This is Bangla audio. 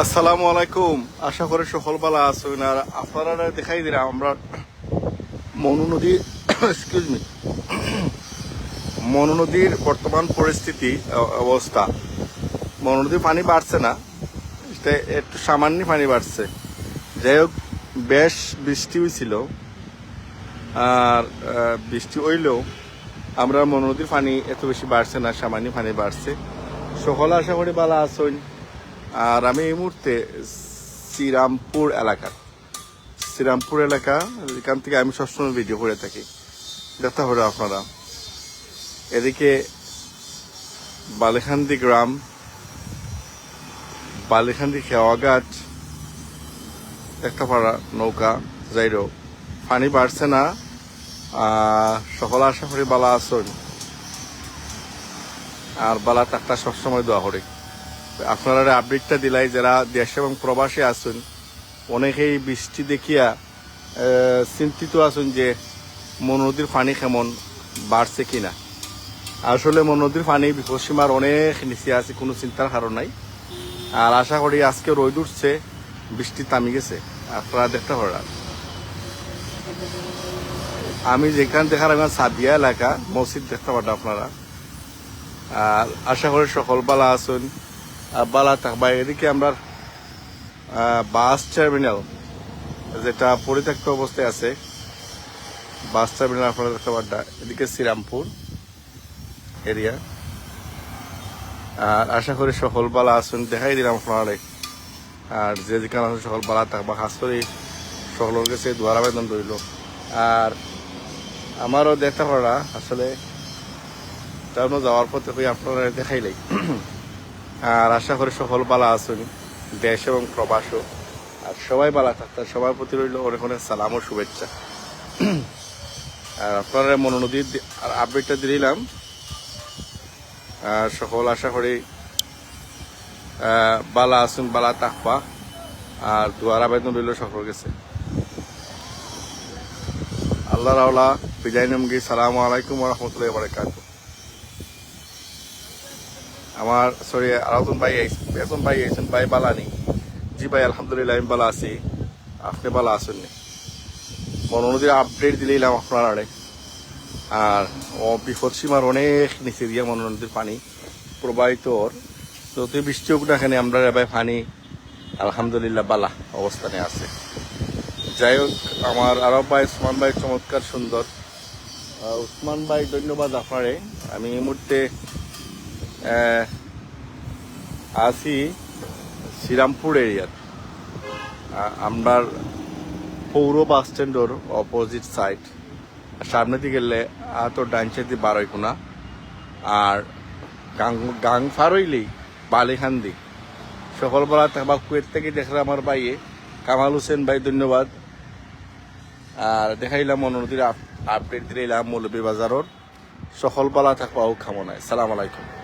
আসসালামু আলাইকুম। আশা করি সকল আছেন। আর আপনারা দেখাই দিলাম আমরা মনু নদী এক্সকিউজ মি মনু নদীর বর্তমান পরিস্থিতি অবস্থা। মনু নদীর পানি বাড়ছে না একটু সামান্য পানি বাড়ছে। যাই হোক, বেশ বৃষ্টি হয়েছিল। আর বৃষ্টি হইলেও আমরা মনু নদীর পানি এত বেশি বাড়ছে না সামান্য পানি বাড়ছে। সকলে আশা করি ভালো আছেন। আর আমি এই মুহূর্তে শ্রীরামপুর এলাকার শ্রীরামপুর এলাকা, এখান থেকে আমি সবসময় ভিডিও করে থাকি। দেখতে হবে আপনারা। এদিকে বালিখান্দি গ্রাম, বালিখান্দি খেওয়াঘাট একটা পাড়া নৌকা, যাইরো। পানি বাড়ছে না সকল আশা করি বালা আসন আর বালা টাকটা সবসময় দোয়া করি। আপনারা আপডেটটা দিলাই, যারা দেশ এবং প্রবাসী আছেন, অনেকেই বৃষ্টি দেখিয়া চিন্তিত আছেন যে মনোনদীর পানি কেমন বাড়ছে কিনা। আসলে মনোনদীর পানি বিপদসীমার অনেক নিচে আছে, কোনো চিন্তার কারণ নাই। আর আশা করি আজকে রোদ উঠছে, বৃষ্টি থামি গেছে। আপনারা দেখতে পারেন। আমি যেখানে দেখার আমার সাদিয়া এলাকা, মসজিদ দেখতে পারেন আপনারা। আর আশা করি সকল বালা আর বালা থাকবা এদিকে আমরা বাস টার্মিনাল, যেটা পরিত্যক্ত অবস্থায় আছে, বাস টার্মিনাল আপনারা দেখতে পারেন এদিকে শ্রীরামপুর এরিয়া। আর আশা করি সকল বালা আছেন, দেখাই দিলাম আপনারা আর যে যেখানে আছে সকল বালা থাকবা, খাস করে সকলের কাছে দুয়ার আবেদন রইল। আর আমারও দেখতে পারা আসলে টাউনে যাওয়ার পথে হয়ে আপনারা দেখাইলাই। আর আশা করি সকল বালা আছেন দেশ এবং প্রবাসও। আর সবাই বালা থাকতার সবার প্রতি রইল অনেক অনেক সালাম ও শুভেচ্ছা। আর আপনারা মনোনদীর আর আপডেটটা দিলাম। আর সকল আশা করি বালা আসুন বালা তাকবা আর দুয়ার আবেদন রইল সকল গেছে আল্লাহ রাওলা, বিদায় নমগি। সালাম আলাইকুম রহমতুল্লাহ বারকাত আমার সরি আরাতন ভাই আইস- বেতন ভাই আইসেন ভাই বালা নেই। জি ভাই, আলহামদুলিল্লাহ, আমি বালা আছি। আপনি বালা আছেন নি? মনোনদীর আপডেট দিলাম আপনার আড়ে। আর, ও বিপদ সীমার অনেক নিচে দিয়ে মনোনদীর পানি প্রবাহিত ওর যত বৃষ্টি হোক না এখানে আমরা এবার পানি, আলহামদুলিল্লাহ, বালা অবস্থানে আছে। যাই হোক, আমার আরও ভাই উসমান ভাই চমৎকার সুন্দর। উসমান ভাই, ধন্যবাদ আপনারে। আমি এই মুহূর্তে আছি শ্রীরামপুর এরিয়ার। আমরা পৌর বাস স্ট্যান্ডর অপোজিট সাইড সামনে দিকে গেলে তো ডাইনসে দিয়ে বারোই কোনা আর গাং গাং ফার হইলেই বালিখান্দি সকলবেলা থাকবা কুয়েত থেকে দেখলে আমার ভাইয়ে। কামাল হোসেন ভাই, ধন্যবাদ। আর দেখাইলাম অনুরোধের আপডেট দিলাম মৌলবী বাজারর সকল বেলা থাকবা কামনায় সালাম আলাইকুম।